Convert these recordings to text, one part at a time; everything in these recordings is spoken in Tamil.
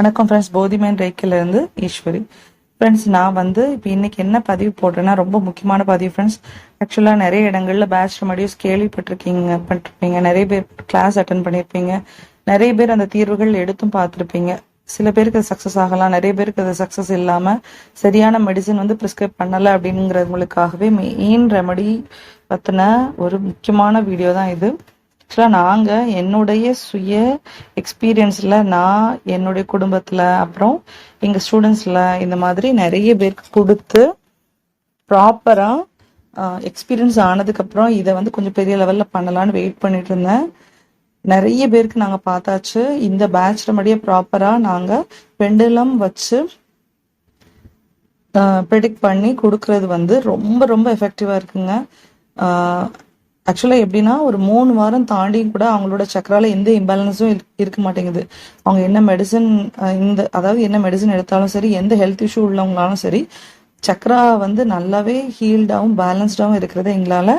வணக்கம் ஃப்ரெண்ட்ஸ் போதிமேன் இருந்து ஈஸ்வரி. ஃப்ரெண்ட்ஸ் நான் வந்து இப்போ இன்னைக்கு என்ன பதிவு போடுறேன்னா ரொம்ப முக்கியமான பதிவு ஃப்ரெண்ட்ஸ் ஆக்சுவலாக நிறைய இடங்கள்ல பேட்ச் மடியூஸ் கேள்விப்பட்டிருக்கீங்க பண்ணிருப்பீங்க நிறைய பேர் கிளாஸ் அட்டன் பண்ணியிருப்பீங்க நிறைய பேர் அந்த தீர்வுகள் எடுத்தும் பார்த்துருப்பீங்க. சில பேருக்கு அது சக்ஸஸ் ஆகலாம் நிறைய பேருக்கு அது சக்ஸஸ் இல்லாம சரியான மெடிசன் வந்து ப்ரிஸ்கிரைப் பண்ணல அப்படிங்கிறவங்களுக்காகவே மெயின் ரெமடி பத்தின ஒரு முக்கியமான வீடியோ தான் இது. ஆக்சுவலாக நாங்கள் என்னுடைய சுய எக்ஸ்பீரியன்ஸில் நான் என்னுடைய குடும்பத்தில் அப்புறம் எங்கள் ஸ்டூடெண்ட்ஸில் இந்த மாதிரி நிறைய பேருக்கு கொடுத்து ப்ராப்பராக எக்ஸ்பீரியன்ஸ் ஆனதுக்கப்புறம் இதை வந்து கொஞ்சம் பெரிய லெவலில் பண்ணலான்னு வெயிட் பண்ணிட்டு இருந்தேன். நிறைய பேருக்கு நாங்கள் பார்த்தாச்சு. இந்த பேட்ச் மடியே ப்ராப்பராக நாங்கள் பெண்டுலம் வச்சு ப்ரெடிக்ட் பண்ணி கொடுக்கறது வந்து ரொம்ப ரொம்ப எஃபெக்டிவாக இருக்குங்க. ஆக்சுவலாக எப்படின்னா ஒரு மூணு வாரம் தாண்டியும் கூட அவங்களோட சக்கரால எந்த இம்பேலன்ஸும் இருக்க மாட்டேங்குது. அவங்க என்ன மெடிசன் இந்த அதாவது என்ன மெடிசன் எடுத்தாலும் சரி எந்த ஹெல்த் இஷ்யூ உள்ளவங்களாலும் சரி சக்கரா வந்து நல்லாவே ஹீல்டாகவும் பேலன்ஸ்டாகவும் இருக்கிறத எங்களால்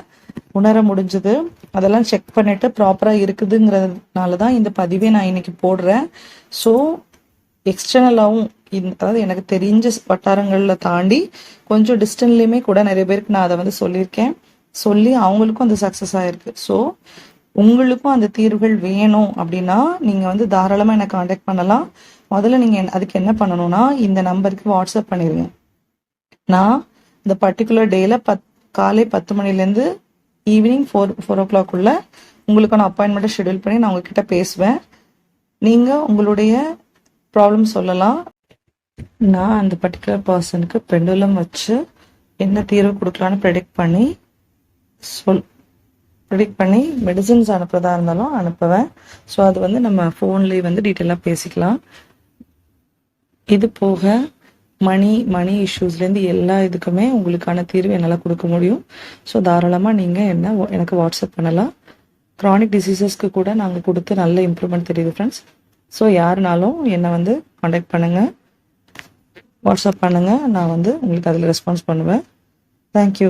உணர முடிஞ்சது. அதெல்லாம் செக் பண்ணிட்டு ப்ராப்பராக இருக்குதுங்கிறதுனால தான் இந்த பதிவே நான் இன்னைக்கு போடுறேன். ஸோ எக்ஸ்டர்னலாகவும் அதாவது எனக்கு தெரிஞ்ச வட்டாரங்களில் தாண்டி கொஞ்சம் டிஸ்டன்ட்லேயுமே கூட நிறைய பேருக்கு நான் அதை வந்து சொல்லியிருக்கேன். சொல்லி அவங்களுக்கும் அந்த சக்ஸஸ் ஆயிருக்கு. ஸோ உங்களுக்கும் அந்த தீர்வுகள் வேணும் அப்படின்னா நீங்கள் வந்து தாராளமாக என்னை காண்டாக்ட் பண்ணலாம். முதல்ல நீங்கள் அதுக்கு என்ன பண்ணணும்னா இந்த நம்பருக்கு வாட்ஸ்அப் பண்ணிடுங்க நான் இந்த பர்டிகுலர் டேல பத் காலை பத்து மணிலேருந்து evening four four o'clock உள்ள உங்களுக்கான அப்பாயின்மெண்ட்டை ஷெடியூல் பண்ணி நான் உங்ககிட்ட பேசுவேன். நீங்கள் உங்களுடைய ப்ராப்ளம் சொல்லலாம். நான் அந்த பர்டிகுலர் பர்சனுக்கு பெண்டுலம் வச்சு என்ன தீர்வு கொடுக்கலான்னு ப்ரெடிக்ட் பண்ணி சொல் ப்ரிடிக்ட் பண்ணி மெடிசின்ஸ் அனுப்புறதா இருந்தாலும் அனுப்புவேன். ஸோ அது வந்து நம்ம ஃபோன்லேயே வந்து டீட்டெயிலாக பேசிக்கலாம். இது போக மணி மணி இஷ்யூஸ்லேருந்து எல்லா இதுக்குமே உங்களுக்கான தீர்வு என்னால் கொடுக்க முடியும். ஸோ தாராளமாக நீங்கள் என்ன எனக்கு வாட்ஸ்அப் பண்ணலாம். க்ரானிக் டிசீசஸ்க்கு கூட நாங்கள் கொடுத்து நல்ல இம்ப்ரூவ்மெண்ட் தெரியுது ஃப்ரெண்ட்ஸ் ஸோ யாருனாலும் என்னை வந்து காண்டாக்ட் பண்ணுங்கள் வாட்ஸ்அப் பண்ணுங்கள் நான் வந்து உங்களுக்கு அதில் ரெஸ்பான்ஸ் பண்ணுவேன். தேங்க்யூ